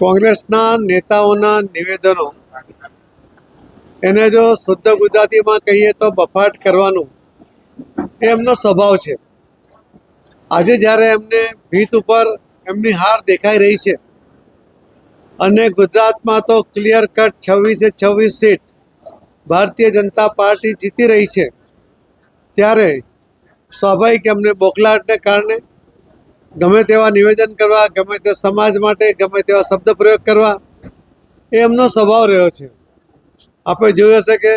કોંગ્રેસના નેતાઓના નિવેદનો. એને જો શુદ્ધ ગુજરાતીમાં કહીએ તો બફાટ કરવાનું. એ એમનો સ્વભાવ છે. આજે જ્યારે એમને ભીત ઉપર એમની હાર દેખાઈ રહી છે અને ગુજરાતમાં તો ક્લિયર કટ છવ્વીસે છવ્વીસ સીટ ભારતીય જનતા પાર્ટી જીતી રહી છે, ત્યારે સ્વાભાવિક એમને બોકલાટને કારણે ગમે તેવા નિવેદન કરવા, ગમે તે સમાજ માટે, ગમે તેવા શબ્દ પ્રયોગ કરવા એ એમનો સ્વભાવ રહ્યો છે. આપણે જોયું હશે કે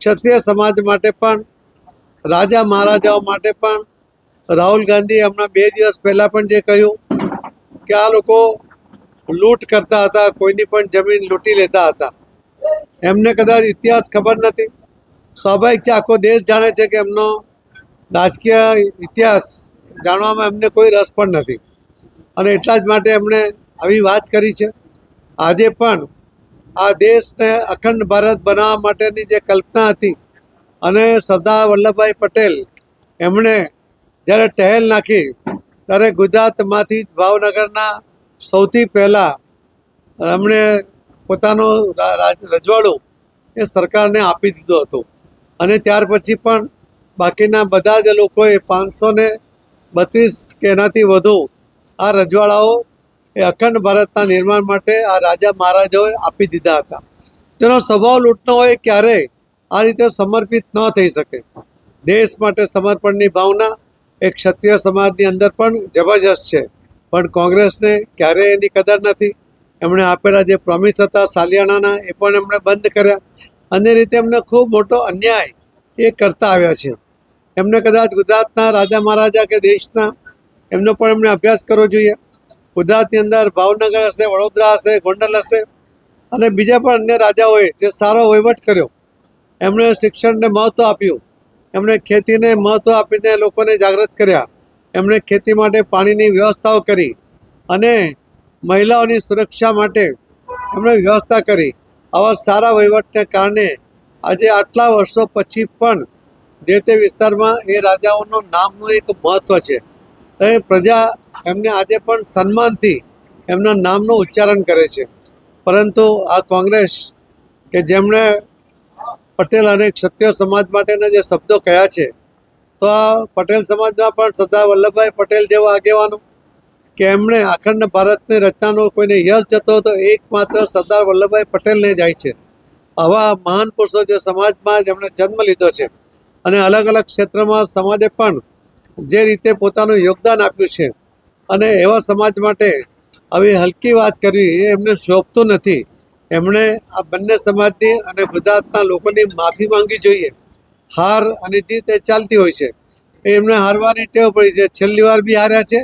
ક્ષત્રિય સમાજ માટે પણ, રાજા મહારાજાઓ માટે પણ, રાહુલ ગાંધી હમણાં બે દિવસ પહેલાં પણ જે કહ્યું કે આ લોકો લૂંટ કરતા હતા, કોઈની પણ જમીન લૂંટી લેતા હતા. એમને કદાચ ઇતિહાસ ખબર નથી. સ્વાભાવિક છે, આખો દેશ જાણે છે કે એમનો રાજકીય ઇતિહાસ જાણવામાં એમને કોઈ રસ પણ નથી. અને એટલા જ માટે એમણે આવી વાત કરી છે. આજે પણ આ દેશને અખંડ ભારત બનાવવા માટેની જે કલ્પના હતી અને સરદાર વલ્લભભાઈ પટેલ એમણે જ્યારે ટહેલ નાખી ત્યારે ગુજરાતમાંથી ભાવનગરના સૌથી પહેલાં એમણે પોતાનું રજવાડું એ સરકારને આપી દીધું હતું. અને ત્યાર પછી પણ બાકીના બધા જ લોકોએ પાંચસો ને બત્રીસ કે એનાથી વધુ આ રજવાડાઓ એ અખંડ ભારતના નિર્માણ માટે આ રાજા મહારાજાઓએ આપી દીધા હતા. તેનો સ્વભાવ લૂંટનો હોય ક્યારેય આ રીતે સમર્પિત ન થઈ શકે. દેશ માટે સમર્પણની ભાવના એક ક્ષત્રિય સમાજની અંદર પણ જબરજસ્ત છે. પણ કોંગ્રેસને ક્યારેય એની કદર નથી. એમણે આપેલા જે પ્રોમિસ હતા સાલિયાણાના એ પણ એમણે બંધ કર્યા. અને રીતે એમને ખૂબ મોટો અન્યાય એ કરતા આવ્યા છે. એમને કદાચ ગુજરાતના રાજા મહારાજા કે દેશના, એમનો પણ એમણે અભ્યાસ કરવો જોઈએ. ગુજરાતની અંદર ભાવનગર હશે, વડોદરા હશે, ગોંડલ હશે. અને બીજા પણ અન્ય રાજાઓએ જે સારો વહીવટ કર્યો, એમણે શિક્ષણને મહત્ત્વ આપ્યું. એમણે ખેતીને મહત્ત્વ આપીને લોકોને જાગૃત કર્યા. એમણે ખેતી માટે પાણીની વ્યવસ્થાઓ કરી અને મહિલાઓની સુરક્ષા માટે એમણે વ્યવસ્થા કરી. આવા સારા વહીવટને કારણે આજે આટલા વર્ષો પછી પણ જે તે વિસ્તારમાં એ રાજાઓનું નામનું એક મહત્ત્વ છે. અને પ્રજા એમને આજે પણ સન્માનથી એમના નામનું ઉચ્ચારણ કરે છે. પરંતુ આ કોંગ્રેસ કે જેમણે પટેલ અને ક્ષત્રિય સમાજ માટેના જે શબ્દો કહ્યા છે, તો આ પટેલ સમાજમાં પણ સરદાર વલ્લભભાઈ પટેલ જેવા આગેવાનો કે એમણે અખંડ ભારતની રચનાનો કોઈને યશ જતો હતો એકમાત્ર સરદાર વલ્લભભાઈ પટેલને જાય છે. આવા મહાન પુરુષો જે સમાજમાં જેમણે જન્મ લીધો છે અને અલગ અલગ ક્ષેત્રમાં સમાજે પણ જે રીતે પોતાનું યોગદાન આપ્યું છે અને એવા સમાજ માટે આવી હલકી વાત કરવી એ એમને શોભતું નથી. એમણે આ બંને સમાજની અને ગુજરાતના લોકોની માફી માંગવી જોઈએ. હાર અને જીત એ ચાલતી હોય છે. એ એમને હારવાની ટેવ પડી છે. છેલ્લી વાર બી હાર્યા છે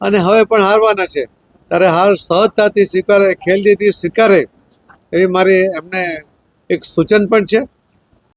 અને હવે પણ હારવાના છે. ત્યારે હાર સહજતાથી સ્વીકારે ખેલદીથી સ્વીકારે એવી મારી એમને એક સૂચન પણ છે.